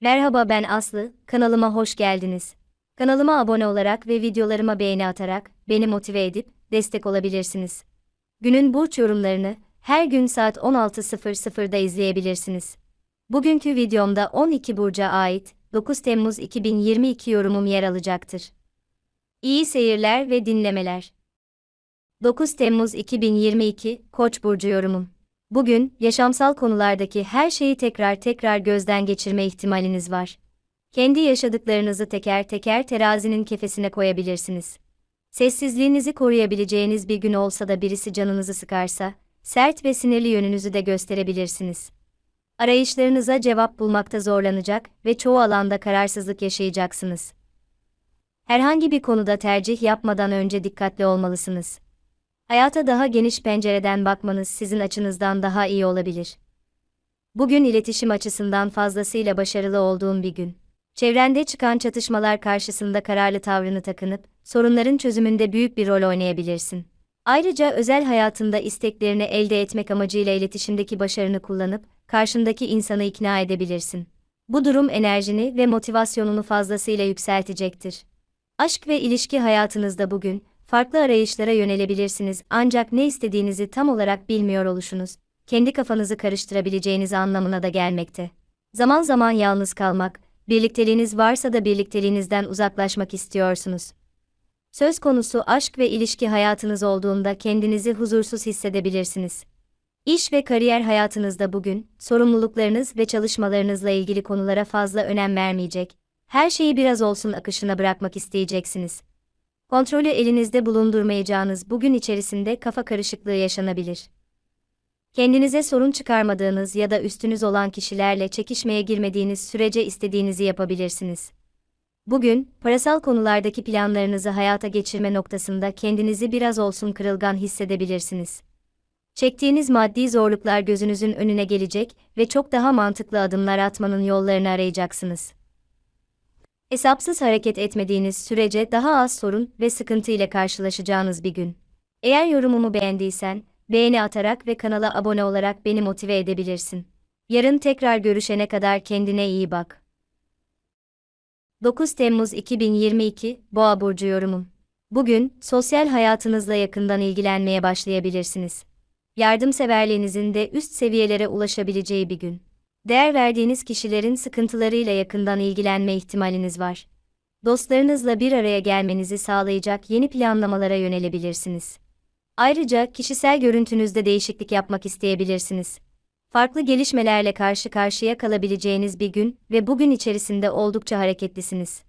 Merhaba ben Aslı, kanalıma hoş geldiniz. Kanalıma abone olarak ve videolarıma beğeni atarak beni motive edip destek olabilirsiniz. Günün burç yorumlarını her gün saat 16.00'da izleyebilirsiniz. Bugünkü videomda 12 burca ait 9 Temmuz 2022 yorumum yer alacaktır. İyi seyirler ve dinlemeler. 9 Temmuz 2022 Koç burcu yorumum. Bugün yaşamsal konulardaki her şeyi tekrar tekrar gözden geçirme ihtimaliniz var. Kendi yaşadıklarınızı teker teker terazinin kefesine koyabilirsiniz. Sessizliğinizi koruyabileceğiniz bir gün olsa da birisi canınızı sıkarsa, sert ve sinirli yönünüzü de gösterebilirsiniz. Arayışlarınıza cevap bulmakta zorlanacak ve çoğu alanda kararsızlık yaşayacaksınız. Herhangi bir konuda tercih yapmadan önce dikkatli olmalısınız. Hayata daha geniş pencereden bakmanız sizin açınızdan daha iyi olabilir. Bugün iletişim açısından fazlasıyla başarılı olduğun bir gün. Çevrende çıkan çatışmalar karşısında kararlı tavrını takınıp, sorunların çözümünde büyük bir rol oynayabilirsin. Ayrıca özel hayatında isteklerini elde etmek amacıyla iletişimdeki başarını kullanıp, karşındaki insanı ikna edebilirsin. Bu durum enerjini ve motivasyonunu fazlasıyla yükseltecektir. Aşk ve ilişki hayatınızda bugün, farklı arayışlara yönelebilirsiniz ancak ne istediğinizi tam olarak bilmiyor oluşunuz, kendi kafanızı karıştırabileceğiniz anlamına da gelmekte. Zaman zaman yalnız kalmak, birlikteliğiniz varsa da birlikteliğinizden uzaklaşmak istiyorsunuz. Söz konusu aşk ve ilişki hayatınız olduğunda kendinizi huzursuz hissedebilirsiniz. İş ve kariyer hayatınızda bugün, sorumluluklarınız ve çalışmalarınızla ilgili konulara fazla önem vermeyecek, her şeyi biraz olsun akışına bırakmak isteyeceksiniz. Kontrolü elinizde bulundurmayacağınız bugün içerisinde kafa karışıklığı yaşanabilir. Kendinize sorun çıkarmadığınız ya da üstünüz olan kişilerle çekişmeye girmediğiniz sürece istediğinizi yapabilirsiniz. Bugün, parasal konulardaki planlarınızı hayata geçirme noktasında kendinizi biraz olsun kırılgan hissedebilirsiniz. Çektiğiniz maddi zorluklar gözünüzün önüne gelecek ve çok daha mantıklı adımlar atmanın yollarını arayacaksınız. Hesapsız hareket etmediğiniz sürece daha az sorun ve sıkıntı ile karşılaşacağınız bir gün. Eğer yorumumu beğendiysen, beğeni atarak ve kanala abone olarak beni motive edebilirsin. Yarın tekrar görüşene kadar kendine iyi bak. 9 Temmuz 2022 Boğa burcu yorumum. Bugün sosyal hayatınızla yakından ilgilenmeye başlayabilirsiniz. Yardımseverliğinizin de üst seviyelere ulaşabileceği bir gün değer verdiğiniz kişilerin sıkıntılarıyla yakından ilgilenme ihtimaliniz var. Dostlarınızla bir araya gelmenizi sağlayacak yeni planlamalara yönelebilirsiniz. Ayrıca kişisel görüntünüzde değişiklik yapmak isteyebilirsiniz. Farklı gelişmelerle karşı karşıya kalabileceğiniz bir gün ve bugün içerisinde oldukça hareketlisiniz.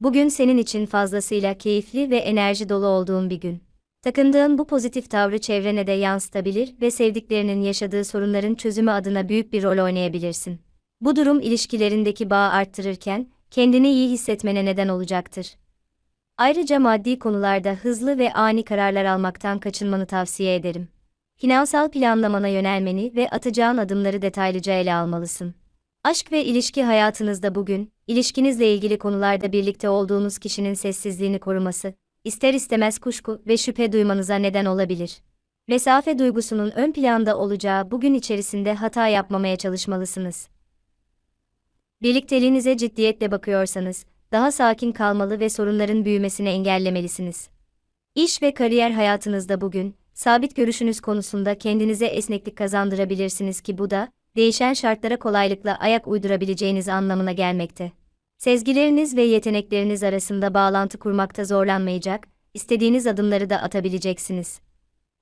Bugün senin için fazlasıyla keyifli ve enerji dolu olduğun bir gün. Takındığın bu pozitif tavrı çevrene de yansıtabilir ve sevdiklerinin yaşadığı sorunların çözümü adına büyük bir rol oynayabilirsin. Bu durum ilişkilerindeki bağı arttırırken, kendini iyi hissetmene neden olacaktır. Ayrıca maddi konularda hızlı ve ani kararlar almaktan kaçınmanı tavsiye ederim. Finansal planlamana yönelmeni ve atacağın adımları detaylıca ele almalısın. Aşk ve ilişki hayatınızda bugün, ilişkinizle ilgili konularda birlikte olduğunuz kişinin sessizliğini koruması, ister istemez kuşku ve şüphe duymanıza neden olabilir. Mesafe duygusunun ön planda olacağı bugün içerisinde hata yapmamaya çalışmalısınız. Birlikteliğinize ciddiyetle bakıyorsanız, daha sakin kalmalı ve sorunların büyümesini engellemelisiniz. İş ve kariyer hayatınızda bugün, sabit görüşünüz konusunda kendinize esneklik kazandırabilirsiniz ki bu da, değişen şartlara kolaylıkla ayak uydurabileceğiniz anlamına gelmekte. Sezgileriniz ve yetenekleriniz arasında bağlantı kurmakta zorlanmayacak, istediğiniz adımları da atabileceksiniz.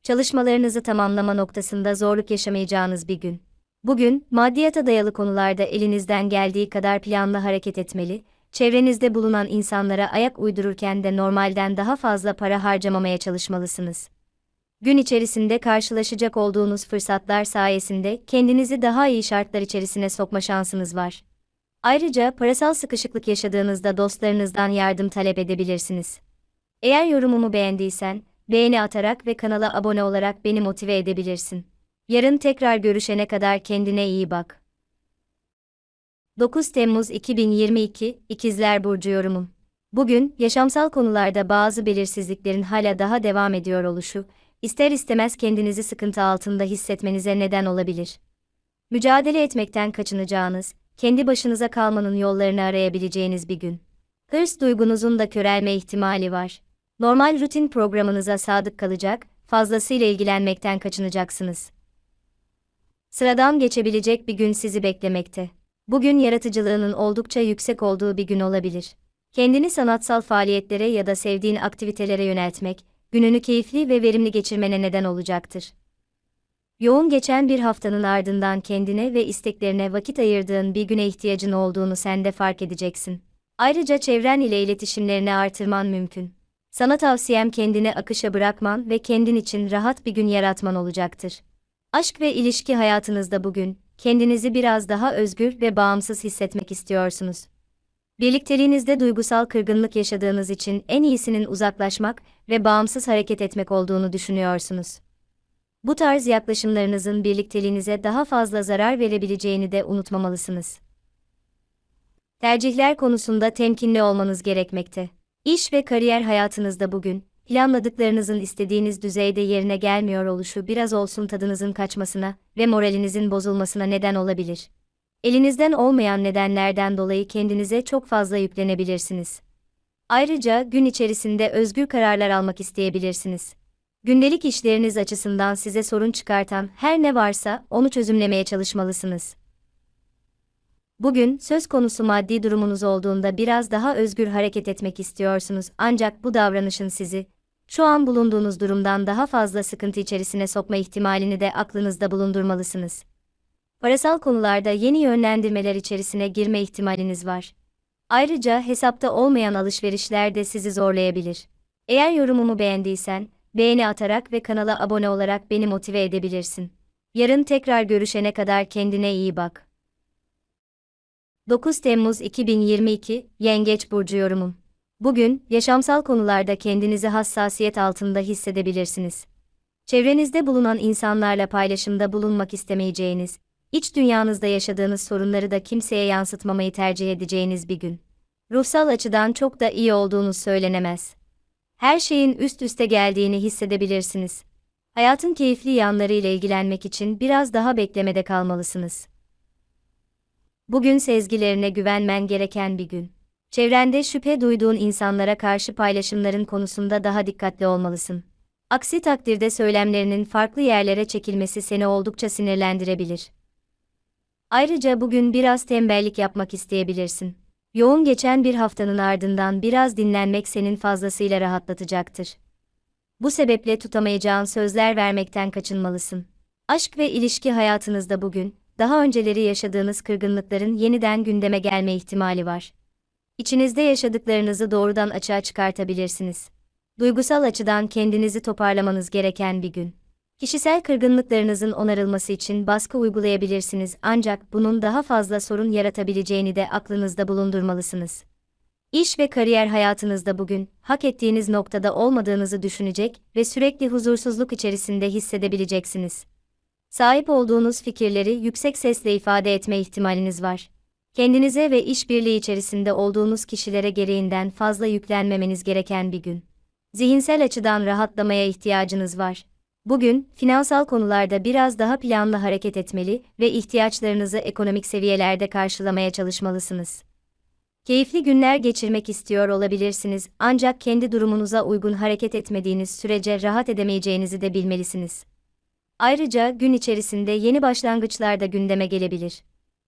Çalışmalarınızı tamamlama noktasında zorluk yaşamayacağınız bir gün. Bugün, maddiyata dayalı konularda elinizden geldiği kadar planlı hareket etmeli, çevrenizde bulunan insanlara ayak uydururken de normalden daha fazla para harcamamaya çalışmalısınız. Gün içerisinde karşılaşacak olduğunuz fırsatlar sayesinde kendinizi daha iyi şartlar içerisine sokma şansınız var. Ayrıca parasal sıkışıklık yaşadığınızda dostlarınızdan yardım talep edebilirsiniz. Eğer yorumumu beğendiysen, beğeni atarak ve kanala abone olarak beni motive edebilirsin. Yarın tekrar görüşene kadar kendine iyi bak. 9 Temmuz 2022 İkizler Burcu yorumum. Bugün, yaşamsal konularda bazı belirsizliklerin hala daha devam ediyor oluşu, ister istemez kendinizi sıkıntı altında hissetmenize neden olabilir. Mücadele etmekten kaçınacağınız, kendi başınıza kalmanın yollarını arayabileceğiniz bir gün. Hırs duygunuzun da körelme ihtimali var. Normal rutin programınıza sadık kalacak, fazlasıyla ilgilenmekten kaçınacaksınız. Sıradan geçebilecek bir gün sizi beklemekte. Bugün yaratıcılığının oldukça yüksek olduğu bir gün olabilir. Kendini sanatsal faaliyetlere ya da sevdiğin aktivitelere yöneltmek, gününü keyifli ve verimli geçirmene neden olacaktır. Yoğun geçen bir haftanın ardından kendine ve isteklerine vakit ayırdığın bir güne ihtiyacın olduğunu sen de fark edeceksin. Ayrıca çevren ile iletişimlerini artırman mümkün. Sana tavsiyem kendini akışa bırakman ve kendin için rahat bir gün yaratman olacaktır. Aşk ve ilişki hayatınızda bugün, kendinizi biraz daha özgür ve bağımsız hissetmek istiyorsunuz. Birlikteliğinizde duygusal kırgınlık yaşadığınız için en iyisinin uzaklaşmak ve bağımsız hareket etmek olduğunu düşünüyorsunuz. Bu tarz yaklaşımlarınızın birlikteliğinize daha fazla zarar verebileceğini de unutmamalısınız. Tercihler konusunda temkinli olmanız gerekmekte. İş ve kariyer hayatınızda bugün, planladıklarınızın istediğiniz düzeyde yerine gelmiyor oluşu biraz olsun tadınızın kaçmasına ve moralinizin bozulmasına neden olabilir. Elinizden olmayan nedenlerden dolayı kendinize çok fazla yüklenebilirsiniz. Ayrıca gün içerisinde özgür kararlar almak isteyebilirsiniz. Gündelik işleriniz açısından size sorun çıkartan her ne varsa onu çözümlemeye çalışmalısınız. Bugün söz konusu maddi durumunuz olduğunda biraz daha özgür hareket etmek istiyorsunuz ancak bu davranışın sizi şu an bulunduğunuz durumdan daha fazla sıkıntı içerisine sokma ihtimalini de aklınızda bulundurmalısınız. Parasal konularda yeni yönlendirmeler içerisine girme ihtimaliniz var. Ayrıca hesapta olmayan alışverişler de sizi zorlayabilir. Eğer yorumumu beğendiysen, beğeni atarak ve kanala abone olarak beni motive edebilirsin. Yarın tekrar görüşene kadar kendine iyi bak. 9 Temmuz 2022 Yengeç burcu yorumum. Bugün yaşamsal konularda kendinizi hassasiyet altında hissedebilirsiniz. Çevrenizde bulunan insanlarla paylaşımda bulunmak istemeyeceğiniz, iç dünyanızda yaşadığınız sorunları da kimseye yansıtmamayı tercih edeceğiniz bir gün. Ruhsal açıdan çok da iyi olduğunuz söylenemez. Her şeyin üst üste geldiğini hissedebilirsiniz. Hayatın keyifli yanları ile ilgilenmek için biraz daha beklemede kalmalısınız. Bugün sezgilerine güvenmen gereken bir gün. Çevrende şüphe duyduğun insanlara karşı paylaşımların konusunda daha dikkatli olmalısın. Aksi takdirde söylemlerinin farklı yerlere çekilmesi seni oldukça sinirlendirebilir. Ayrıca bugün biraz tembellik yapmak isteyebilirsin. Yoğun geçen bir haftanın ardından biraz dinlenmek senin fazlasıyla rahatlatacaktır. Bu sebeple tutamayacağın sözler vermekten kaçınmalısın. Aşk ve ilişki hayatınızda bugün, daha önceleri yaşadığınız kırgınlıkların yeniden gündeme gelme ihtimali var. İçinizde yaşadıklarınızı doğrudan açığa çıkartabilirsiniz. Duygusal açıdan kendinizi toparlamanız gereken bir gün. Kişisel kırgınlıklarınızın onarılması için baskı uygulayabilirsiniz ancak bunun daha fazla sorun yaratabileceğini de aklınızda bulundurmalısınız. İş ve kariyer hayatınızda bugün hak ettiğiniz noktada olmadığınızı düşünecek ve sürekli huzursuzluk içerisinde hissedebileceksiniz. Sahip olduğunuz fikirleri yüksek sesle ifade etme ihtimaliniz var. Kendinize ve işbirliği içerisinde olduğunuz kişilere gereğinden fazla yüklenmemeniz gereken bir gün. Zihinsel açıdan rahatlamaya ihtiyacınız var. Bugün, finansal konularda biraz daha planlı hareket etmeli ve ihtiyaçlarınızı ekonomik seviyelerde karşılamaya çalışmalısınız. Keyifli günler geçirmek istiyor olabilirsiniz ancak kendi durumunuza uygun hareket etmediğiniz sürece rahat edemeyeceğinizi de bilmelisiniz. Ayrıca gün içerisinde yeni başlangıçlar da gündeme gelebilir.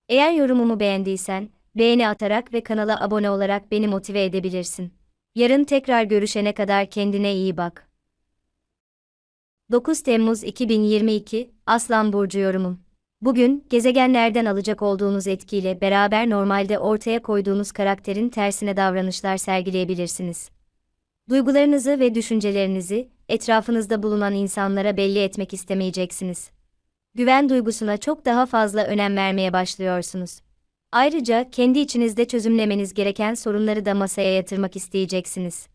Eğer yorumumu beğendiysen, beğeni atarak ve kanala abone olarak beni motive edebilirsin. Yarın tekrar görüşene kadar kendine iyi bak. 9 Temmuz 2022 Aslan burcu yorumum. Bugün gezegenlerden alacak olduğunuz etkiyle beraber normalde ortaya koyduğunuz karakterin tersine davranışlar sergileyebilirsiniz. Duygularınızı ve düşüncelerinizi etrafınızda bulunan insanlara belli etmek istemeyeceksiniz. Güven duygusuna çok daha fazla önem vermeye başlıyorsunuz. Ayrıca kendi içinizde çözümlemeniz gereken sorunları da masaya yatırmak isteyeceksiniz.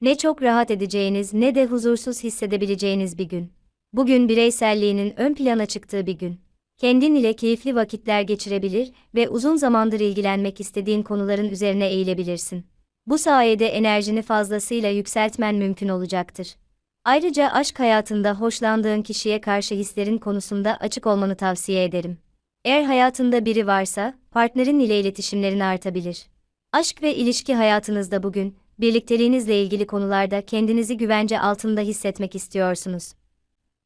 Ne çok rahat edeceğiniz ne de huzursuz hissedebileceğiniz bir gün. Bugün bireyselliğinin ön plana çıktığı bir gün. Kendin ile keyifli vakitler geçirebilir ve uzun zamandır ilgilenmek istediğin konuların üzerine eğilebilirsin. Bu sayede enerjini fazlasıyla yükseltmen mümkün olacaktır. Ayrıca aşk hayatında hoşlandığın kişiye karşı hislerin konusunda açık olmanı tavsiye ederim. Eğer hayatında biri varsa, partnerin ile iletişimlerin artabilir. Aşk ve ilişki hayatınızda bugün, birlikteliğinizle ilgili konularda kendinizi güvence altında hissetmek istiyorsunuz.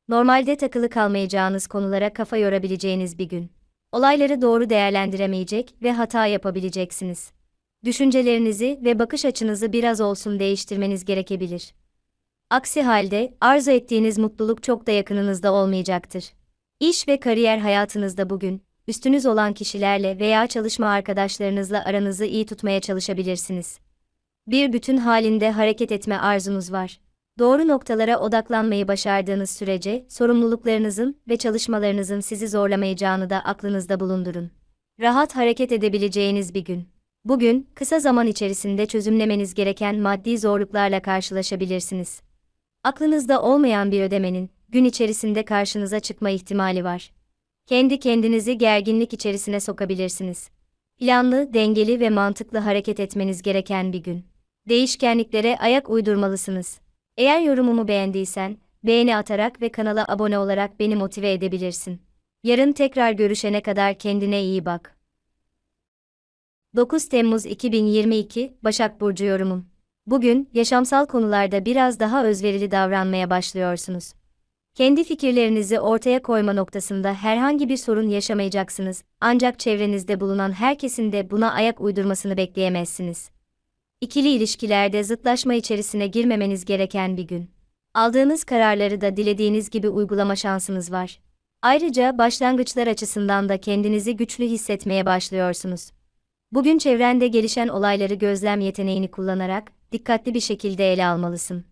Normalde takılı kalmayacağınız konulara kafa yorabileceğiniz bir gün. Olayları doğru değerlendiremeyecek ve hata yapabileceksiniz. Düşüncelerinizi ve bakış açınızı biraz olsun değiştirmeniz gerekebilir. Aksi halde arzu ettiğiniz mutluluk çok da yakınınızda olmayacaktır. İş ve kariyer hayatınızda bugün üstünüz olan kişilerle veya çalışma arkadaşlarınızla aranızı iyi tutmaya çalışabilirsiniz. Bir bütün halinde hareket etme arzunuz var. Doğru noktalara odaklanmayı başardığınız sürece sorumluluklarınızın ve çalışmalarınızın sizi zorlamayacağını da aklınızda bulundurun. Rahat hareket edebileceğiniz bir gün. Bugün kısa zaman içerisinde çözümlemeniz gereken maddi zorluklarla karşılaşabilirsiniz. Aklınızda olmayan bir ödemenin gün içerisinde karşınıza çıkma ihtimali var. Kendi kendinizi gerginlik içerisine sokabilirsiniz. Planlı, dengeli ve mantıklı hareket etmeniz gereken bir gün. Değişkenliklere ayak uydurmalısınız. Eğer yorumumu beğendiysen, beğeni atarak ve kanala abone olarak beni motive edebilirsin. Yarın tekrar görüşene kadar kendine iyi bak. 9 Temmuz 2022 Başak Burcu yorumum. Bugün yaşamsal konularda biraz daha özverili davranmaya başlıyorsunuz. Kendi fikirlerinizi ortaya koyma noktasında herhangi bir sorun yaşamayacaksınız, ancak çevrenizde bulunan herkesin de buna ayak uydurmasını bekleyemezsiniz. İkili ilişkilerde zıtlaşma içerisine girmemeniz gereken bir gün. Aldığınız kararları da dilediğiniz gibi uygulama şansınız var. Ayrıca başlangıçlar açısından da kendinizi güçlü hissetmeye başlıyorsunuz. Bugün çevrende gelişen olayları gözlem yeteneğini kullanarak dikkatli bir şekilde ele almalısın.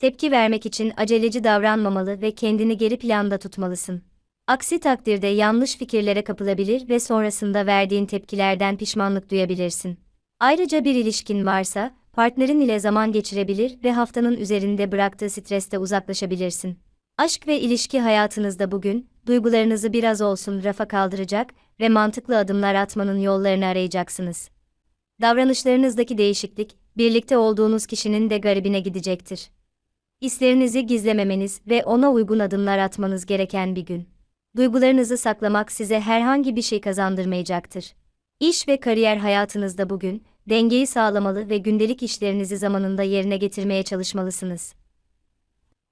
Tepki vermek için aceleci davranmamalı ve kendini geri planda tutmalısın. Aksi takdirde yanlış fikirlere kapılabilir ve sonrasında verdiğin tepkilerden pişmanlık duyabilirsin. Ayrıca bir ilişkin varsa, partnerin ile zaman geçirebilir ve haftanın üzerinde bıraktığı streste uzaklaşabilirsin. Aşk ve ilişki hayatınızda bugün, duygularınızı biraz olsun rafa kaldıracak ve mantıklı adımlar atmanın yollarını arayacaksınız. Davranışlarınızdaki değişiklik, birlikte olduğunuz kişinin de garibine gidecektir. Hislerinizi gizlememeniz ve ona uygun adımlar atmanız gereken bir gün. Duygularınızı saklamak size herhangi bir şey kazandırmayacaktır. İş ve kariyer hayatınızda bugün, dengeyi sağlamalı ve gündelik işlerinizi zamanında yerine getirmeye çalışmalısınız.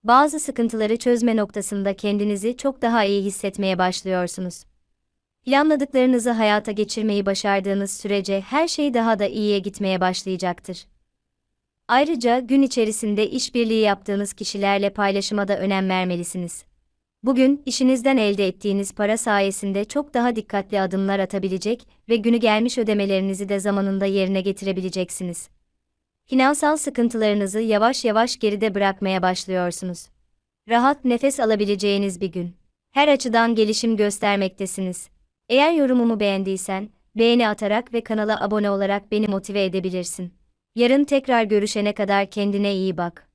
Bazı sıkıntıları çözme noktasında kendinizi çok daha iyi hissetmeye başlıyorsunuz. Planladıklarınızı hayata geçirmeyi başardığınız sürece her şey daha da iyiye gitmeye başlayacaktır. Ayrıca gün içerisinde işbirliği yaptığınız kişilerle paylaşıma da önem vermelisiniz. Bugün işinizden elde ettiğiniz para sayesinde çok daha dikkatli adımlar atabilecek ve günü gelmiş ödemelerinizi de zamanında yerine getirebileceksiniz. Finansal sıkıntılarınızı yavaş yavaş geride bırakmaya başlıyorsunuz. Rahat nefes alabileceğiniz bir gün. Her açıdan gelişim göstermektesiniz. Eğer yorumumu beğendiysen, beğeni atarak ve kanala abone olarak beni motive edebilirsin. Yarın tekrar görüşene kadar kendine iyi bak.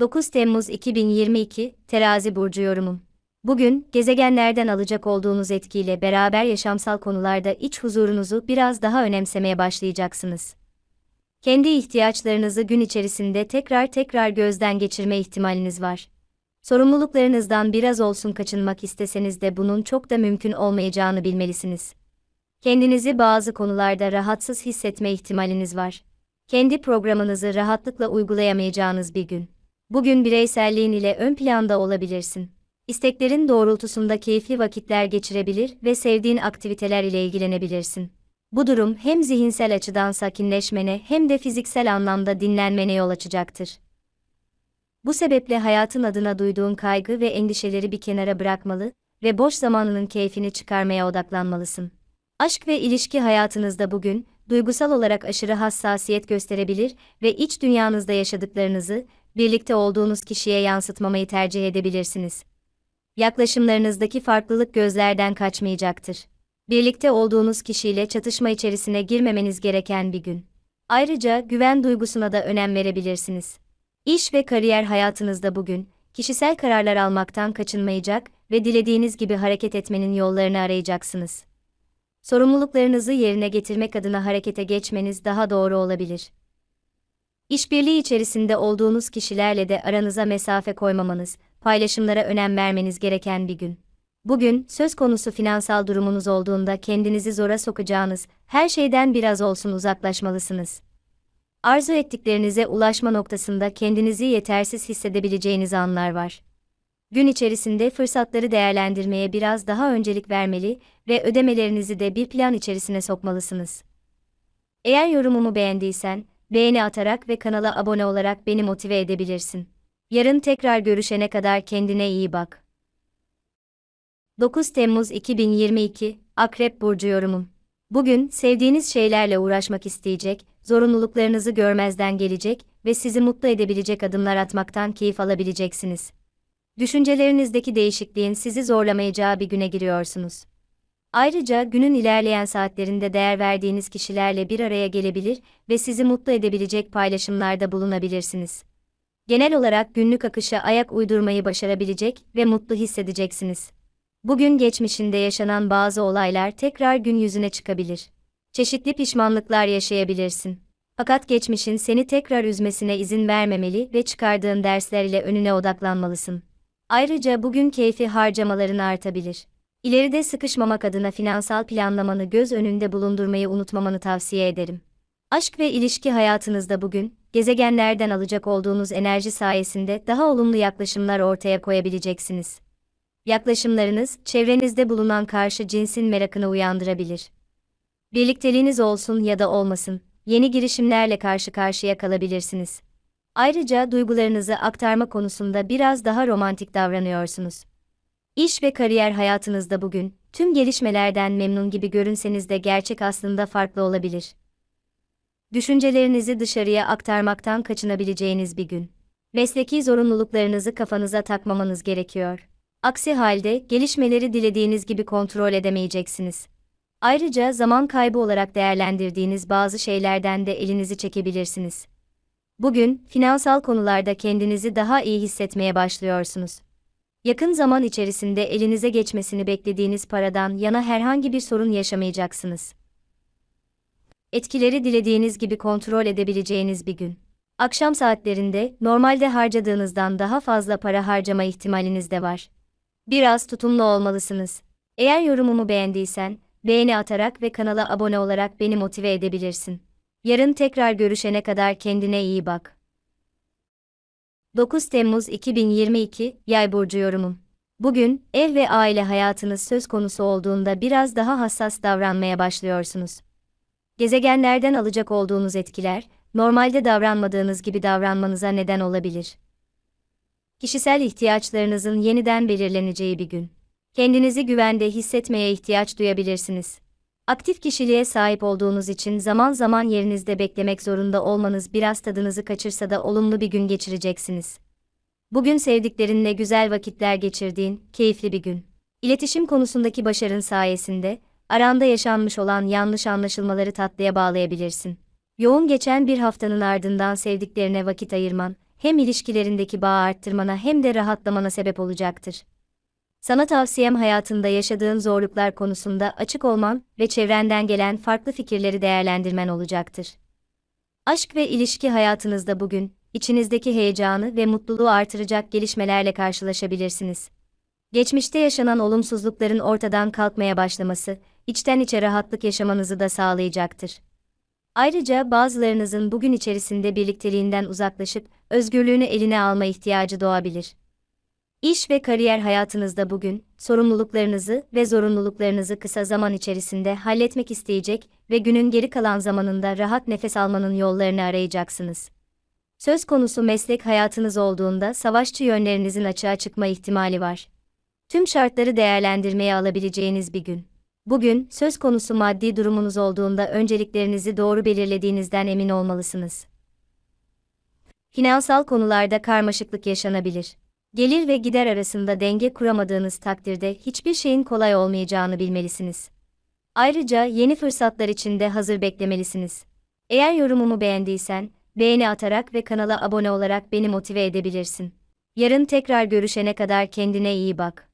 9 Temmuz 2022 Terazi burcu yorumum. Bugün gezegenlerden alacak olduğunuz etkiyle beraber yaşamsal konularda iç huzurunuzu biraz daha önemsemeye başlayacaksınız. Kendi ihtiyaçlarınızı gün içerisinde tekrar tekrar gözden geçirme ihtimaliniz var. Sorumluluklarınızdan biraz olsun kaçınmak isteseniz de bunun çok da mümkün olmayacağını bilmelisiniz. Kendinizi bazı konularda rahatsız hissetme ihtimaliniz var. Kendi programınızı rahatlıkla uygulayamayacağınız bir gün. Bugün bireyselliğin ile ön planda olabilirsin. İsteklerin doğrultusunda keyifli vakitler geçirebilir ve sevdiğin aktiviteler ile ilgilenebilirsin. Bu durum hem zihinsel açıdan sakinleşmene hem de fiziksel anlamda dinlenmene yol açacaktır. Bu sebeple hayatın adına duyduğun kaygı ve endişeleri bir kenara bırakmalı ve boş zamanının keyfini çıkarmaya odaklanmalısın. Aşk ve ilişki hayatınızda bugün, duygusal olarak aşırı hassasiyet gösterebilir ve iç dünyanızda yaşadıklarınızı, birlikte olduğunuz kişiye yansıtmamayı tercih edebilirsiniz. Yaklaşımlarınızdaki farklılık gözlerden kaçmayacaktır. Birlikte olduğunuz kişiyle çatışma içerisine girmemeniz gereken bir gün. Ayrıca güven duygusuna da önem verebilirsiniz. İş ve kariyer hayatınızda bugün, kişisel kararlar almaktan kaçınmayacak ve dilediğiniz gibi hareket etmenin yollarını arayacaksınız sorumluluklarınızı yerine getirmek adına harekete geçmeniz daha doğru olabilir. İşbirliği içerisinde olduğunuz kişilerle de aranıza mesafe koymamanız, paylaşımlara önem vermeniz gereken bir gün. Bugün söz konusu finansal durumunuz olduğunda kendinizi zora sokacağınız her şeyden biraz olsun uzaklaşmalısınız. Arzu ettiklerinize ulaşma noktasında kendinizi yetersiz hissedebileceğiniz anlar var. Gün içerisinde fırsatları değerlendirmeye biraz daha öncelik vermeli ve ödemelerinizi de bir plan içerisine sokmalısınız. Eğer yorumumu beğendiysen, beğeni atarak ve kanala abone olarak beni motive edebilirsin. Yarın tekrar görüşene kadar kendine iyi bak. 9 Temmuz 2022 Akrep Burcu yorumum. Bugün sevdiğiniz şeylerle uğraşmak isteyecek, zorunluluklarınızı görmezden gelecek ve sizi mutlu edebilecek adımlar atmaktan keyif alabileceksiniz. Düşüncelerinizdeki değişikliğin sizi zorlamayacağı bir güne giriyorsunuz. Ayrıca günün ilerleyen saatlerinde değer verdiğiniz kişilerle bir araya gelebilir ve sizi mutlu edebilecek paylaşımlarda bulunabilirsiniz. Genel olarak günlük akışa ayak uydurmayı başarabilecek ve mutlu hissedeceksiniz. Bugün geçmişinde yaşanan bazı olaylar tekrar gün yüzüne çıkabilir. Çeşitli pişmanlıklar yaşayabilirsin. Fakat geçmişin seni tekrar üzmesine izin vermemeli ve çıkardığın dersler ile önüne odaklanmalısın. Ayrıca bugün keyfi harcamaların artabilir. İleride sıkışmamak adına finansal planlamanı göz önünde bulundurmayı unutmamanı tavsiye ederim. Aşk ve ilişki hayatınızda bugün, gezegenlerden alacak olduğunuz enerji sayesinde daha olumlu yaklaşımlar ortaya koyabileceksiniz. Yaklaşımlarınız, çevrenizde bulunan karşı cinsin merakını uyandırabilir. Birlikteliğiniz olsun ya da olmasın, yeni girişimlerle karşı karşıya kalabilirsiniz. Ayrıca duygularınızı aktarma konusunda biraz daha romantik davranıyorsunuz. İş ve kariyer hayatınızda bugün, tüm gelişmelerden memnun gibi görünseniz de gerçek aslında farklı olabilir. Düşüncelerinizi dışarıya aktarmaktan kaçınabileceğiniz bir gün. Mesleki zorunluluklarınızı kafanıza takmamanız gerekiyor. Aksi halde gelişmeleri dilediğiniz gibi kontrol edemeyeceksiniz. Ayrıca zaman kaybı olarak değerlendirdiğiniz bazı şeylerden de elinizi çekebilirsiniz. Bugün finansal konularda kendinizi daha iyi hissetmeye başlıyorsunuz. Yakın zaman içerisinde elinize geçmesini beklediğiniz paradan yana herhangi bir sorun yaşamayacaksınız. Etkileri dilediğiniz gibi kontrol edebileceğiniz bir gün. Akşam saatlerinde normalde harcadığınızdan daha fazla para harcama ihtimaliniz de var. Biraz tutumlu olmalısınız. Eğer yorumumu beğendiysen, beğeni atarak ve kanala abone olarak beni motive edebilirsin. Yarın tekrar görüşene kadar kendine iyi bak. 9 Temmuz 2022 Yay burcu yorumum. Bugün ev ve aile hayatınız söz konusu olduğunda biraz daha hassas davranmaya başlıyorsunuz. Gezegenlerden alacak olduğunuz etkiler, normalde davranmadığınız gibi davranmanıza neden olabilir. Kişisel ihtiyaçlarınızın yeniden belirleneceği bir gün. Kendinizi güvende hissetmeye ihtiyaç duyabilirsiniz. Aktif kişiliğe sahip olduğunuz için zaman zaman yerinizde beklemek zorunda olmanız biraz tadınızı kaçırsa da olumlu bir gün geçireceksiniz. Bugün sevdiklerinle güzel vakitler geçirdiğin, keyifli bir gün. İletişim konusundaki başarın sayesinde, aranda yaşanmış olan yanlış anlaşılmaları tatlıya bağlayabilirsin. Yoğun geçen bir haftanın ardından sevdiklerine vakit ayırman, hem ilişkilerindeki bağı arttırmana hem de rahatlamana sebep olacaktır. Sana tavsiyem hayatında yaşadığın zorluklar konusunda açık olman ve çevrenden gelen farklı fikirleri değerlendirmen olacaktır. Aşk ve ilişki hayatınızda bugün, içinizdeki heyecanı ve mutluluğu artıracak gelişmelerle karşılaşabilirsiniz. Geçmişte yaşanan olumsuzlukların ortadan kalkmaya başlaması, içten içe rahatlık yaşamanızı da sağlayacaktır. Ayrıca bazılarınızın bugün içerisinde birlikteliğinden uzaklaşıp özgürlüğünü eline alma ihtiyacı doğabilir. İş ve kariyer hayatınızda bugün, sorumluluklarınızı ve zorunluluklarınızı kısa zaman içerisinde halletmek isteyecek ve günün geri kalan zamanında rahat nefes almanın yollarını arayacaksınız. Söz konusu meslek hayatınız olduğunda savaşçı yönlerinizin açığa çıkma ihtimali var. Tüm şartları değerlendirmeye alabileceğiniz bir gün. Bugün, söz konusu maddi durumunuz olduğunda önceliklerinizi doğru belirlediğinizden emin olmalısınız. Finansal konularda karmaşıklık yaşanabilir. Gelir ve gider arasında denge kuramadığınız takdirde hiçbir şeyin kolay olmayacağını bilmelisiniz. Ayrıca yeni fırsatlar için de hazır beklemelisiniz. Eğer yorumumu beğendiysen, beğeni atarak ve kanala abone olarak beni motive edebilirsin. Yarın tekrar görüşene kadar kendine iyi bak.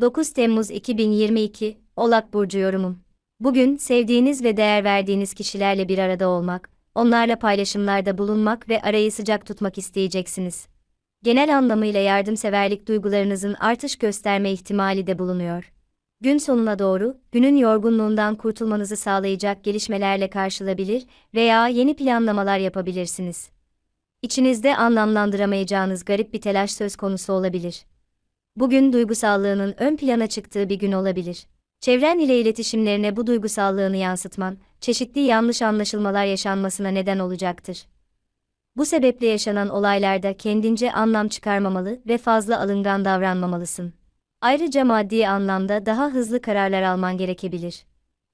9 Temmuz 2022 Oğlak Burcu yorumum. Bugün sevdiğiniz ve değer verdiğiniz kişilerle bir arada olmak, onlarla paylaşımlarda bulunmak ve arayı sıcak tutmak isteyeceksiniz. Genel anlamıyla yardımseverlik duygularınızın artış gösterme ihtimali de bulunuyor. Gün sonuna doğru, günün yorgunluğundan kurtulmanızı sağlayacak gelişmelerle karşılayabilir veya yeni planlamalar yapabilirsiniz. İçinizde anlamlandıramayacağınız garip bir telaş söz konusu olabilir. Bugün duygusallığının ön plana çıktığı bir gün olabilir. Çevren ile iletişimlerine bu duygusallığını yansıtman, çeşitli yanlış anlaşılmalar yaşanmasına neden olacaktır. Bu sebeple yaşanan olaylarda kendince anlam çıkarmamalı ve fazla alıngan davranmamalısın. Ayrıca maddi anlamda daha hızlı kararlar alman gerekebilir.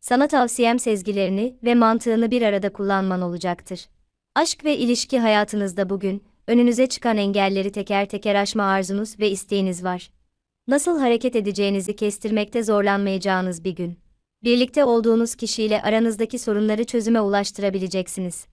Sana tavsiyem sezgilerini ve mantığını bir arada kullanman olacaktır. Aşk ve ilişki hayatınızda bugün, önünüze çıkan engelleri teker teker aşma arzunuz ve isteğiniz var. Nasıl hareket edeceğinizi kestirmekte zorlanmayacağınız bir gün. Birlikte olduğunuz kişiyle aranızdaki sorunları çözüme ulaştırabileceksiniz.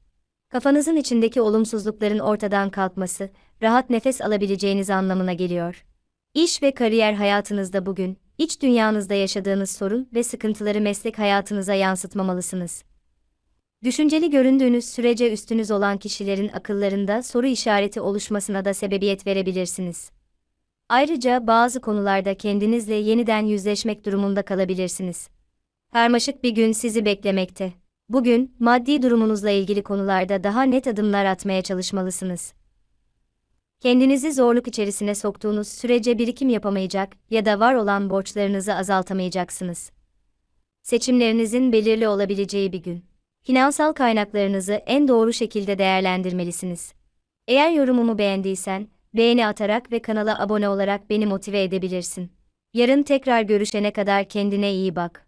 Kafanızın içindeki olumsuzlukların ortadan kalkması, rahat nefes alabileceğiniz anlamına geliyor. İş ve kariyer hayatınızda bugün, iç dünyanızda yaşadığınız sorun ve sıkıntıları meslek hayatınıza yansıtmamalısınız. Düşünceli göründüğünüz sürece üstünüz olan kişilerin akıllarında soru işareti oluşmasına da sebebiyet verebilirsiniz. Ayrıca bazı konularda kendinizle yeniden yüzleşmek durumunda kalabilirsiniz. Karmaşık bir gün sizi beklemekte. Bugün, maddi durumunuzla ilgili konularda daha net adımlar atmaya çalışmalısınız. Kendinizi zorluk içerisine soktuğunuz sürece birikim yapamayacak ya da var olan borçlarınızı azaltamayacaksınız. Seçimlerinizin belirli olabileceği bir gün. Finansal kaynaklarınızı en doğru şekilde değerlendirmelisiniz. Eğer yorumumu beğendiysen, beğeni atarak ve kanala abone olarak beni motive edebilirsin. Yarın tekrar görüşene kadar kendine iyi bak.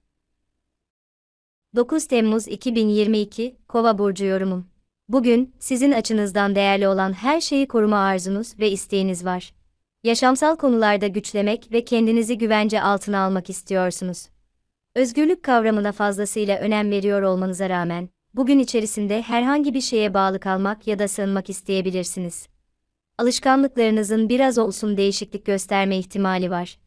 9 Temmuz 2022 Kova burcu yorumum. Bugün sizin açınızdan değerli olan her şeyi koruma arzunuz ve isteğiniz var. Yaşamsal konularda güçlemek ve kendinizi güvence altına almak istiyorsunuz. Özgürlük kavramına fazlasıyla önem veriyor olmanıza rağmen, bugün içerisinde herhangi bir şeye bağlı kalmak ya da sığınmak isteyebilirsiniz. Alışkanlıklarınızın biraz olsun değişiklik gösterme ihtimali var.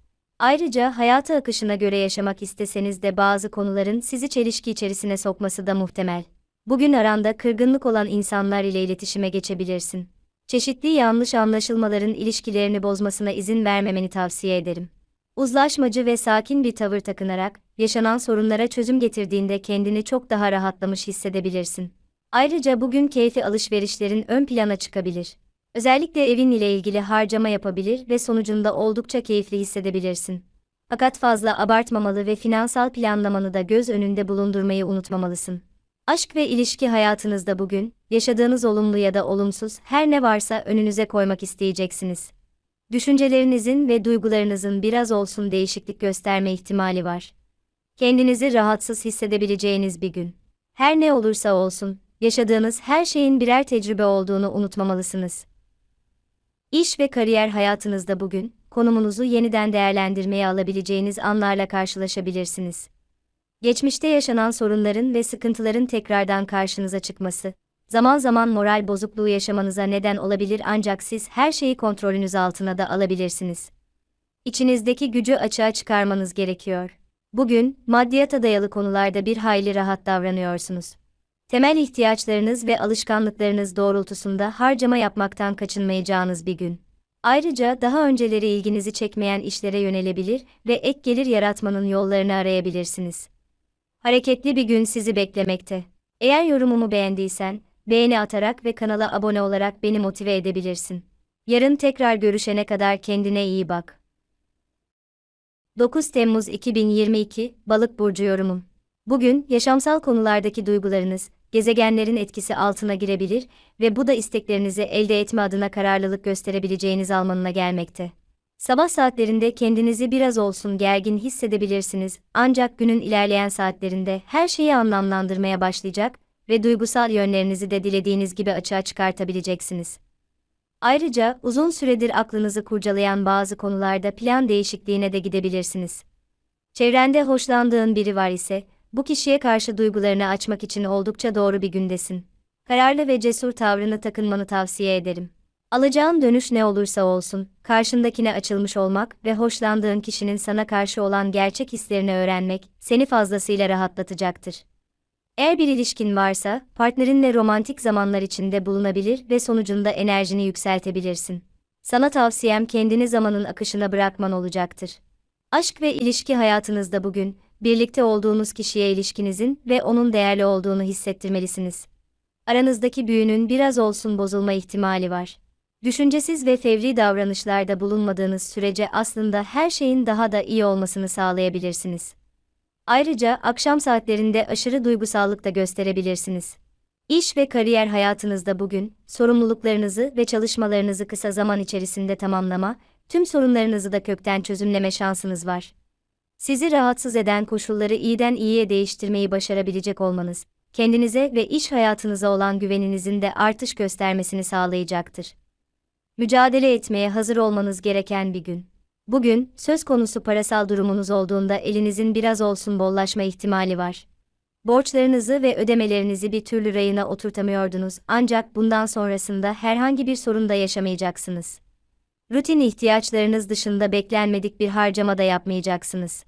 Ayrıca hayatı akışına göre yaşamak isteseniz de bazı konuların sizi çelişki içerisine sokması da muhtemel. Bugün aranda kırgınlık olan insanlar ile iletişime geçebilirsin. Çeşitli yanlış anlaşılmaların ilişkilerini bozmasına izin vermemeni tavsiye ederim. Uzlaşmacı ve sakin bir tavır takınarak, yaşanan sorunlara çözüm getirdiğinde kendini çok daha rahatlamış hissedebilirsin. Ayrıca bugün keyfi alışverişlerin ön plana çıkabilir. Özellikle evin ile ilgili harcama yapabilir ve sonucunda oldukça keyifli hissedebilirsin. Fakat fazla abartmamalı ve finansal planlamanı da göz önünde bulundurmayı unutmamalısın. Aşk ve ilişki hayatınızda bugün, yaşadığınız olumlu ya da olumsuz her ne varsa önünüze koymak isteyeceksiniz. Düşüncelerinizin ve duygularınızın biraz olsun değişiklik gösterme ihtimali var. Kendinizi rahatsız hissedebileceğiniz bir gün. Her ne olursa olsun, yaşadığınız her şeyin birer tecrübe olduğunu unutmamalısınız. İş ve kariyer hayatınızda bugün, konumunuzu yeniden değerlendirmeye alabileceğiniz anlarla karşılaşabilirsiniz. Geçmişte yaşanan sorunların ve sıkıntıların tekrardan karşınıza çıkması, zaman zaman moral bozukluğu yaşamanıza neden olabilir ancak siz her şeyi kontrolünüz altına da alabilirsiniz. İçinizdeki gücü açığa çıkarmanız gerekiyor. Bugün, maddiyata dayalı konularda bir hayli rahat davranıyorsunuz. Temel ihtiyaçlarınız ve alışkanlıklarınız doğrultusunda harcama yapmaktan kaçınmayacağınız bir gün. Ayrıca daha önceleri ilginizi çekmeyen işlere yönelebilir ve ek gelir yaratmanın yollarını arayabilirsiniz. Hareketli bir gün sizi beklemekte. Eğer yorumumu beğendiysen, beğeni atarak ve kanala abone olarak beni motive edebilirsin. Yarın tekrar görüşene kadar kendine iyi bak. 9 Temmuz 2022 Balık burcu yorumum. Bugün yaşamsal konulardaki duygularınız gezegenlerin etkisi altına girebilir ve bu da isteklerinizi elde etme adına kararlılık gösterebileceğiniz almanına gelmekte. Sabah saatlerinde kendinizi biraz olsun gergin hissedebilirsiniz ancak günün ilerleyen saatlerinde her şeyi anlamlandırmaya başlayacak ve duygusal yönlerinizi de dilediğiniz gibi açığa çıkartabileceksiniz. Ayrıca uzun süredir aklınızı kurcalayan bazı konularda plan değişikliğine de gidebilirsiniz. Çevrende hoşlandığın biri var ise, bu kişiye karşı duygularını açmak için oldukça doğru bir gündesin. Kararlı ve cesur tavrını takınmanı tavsiye ederim. Alacağın dönüş ne olursa olsun, karşındakine açılmış olmak ve hoşlandığın kişinin sana karşı olan gerçek hislerini öğrenmek seni fazlasıyla rahatlatacaktır. Eğer bir ilişkin varsa, partnerinle romantik zamanlar içinde bulunabilir ve sonucunda enerjini yükseltebilirsin. Sana tavsiyem kendini zamanın akışına bırakman olacaktır. Aşk ve ilişki hayatınızda bugün, birlikte olduğunuz kişiye ilişkinizin ve onun değerli olduğunu hissettirmelisiniz. Aranızdaki büyünün biraz olsun bozulma ihtimali var. Düşüncesiz ve fevri davranışlarda bulunmadığınız sürece aslında her şeyin daha da iyi olmasını sağlayabilirsiniz. Ayrıca akşam saatlerinde aşırı duygusallık da gösterebilirsiniz. İş ve kariyer hayatınızda bugün, sorumluluklarınızı ve çalışmalarınızı kısa zaman içerisinde tamamlama, tüm sorunlarınızı da kökten çözümleme şansınız var. Sizi rahatsız eden koşulları iyiden iyiye değiştirmeyi başarabilecek olmanız, kendinize ve iş hayatınıza olan güveninizin de artış göstermesini sağlayacaktır. Mücadele etmeye hazır olmanız gereken bir gün. Bugün, söz konusu parasal durumunuz olduğunda elinizin biraz olsun bollaşma ihtimali var. Borçlarınızı ve ödemelerinizi bir türlü rayına oturtamıyordunuz ancak bundan sonrasında herhangi bir sorun da yaşamayacaksınız. Rutin ihtiyaçlarınız dışında beklenmedik bir harcama da yapmayacaksınız.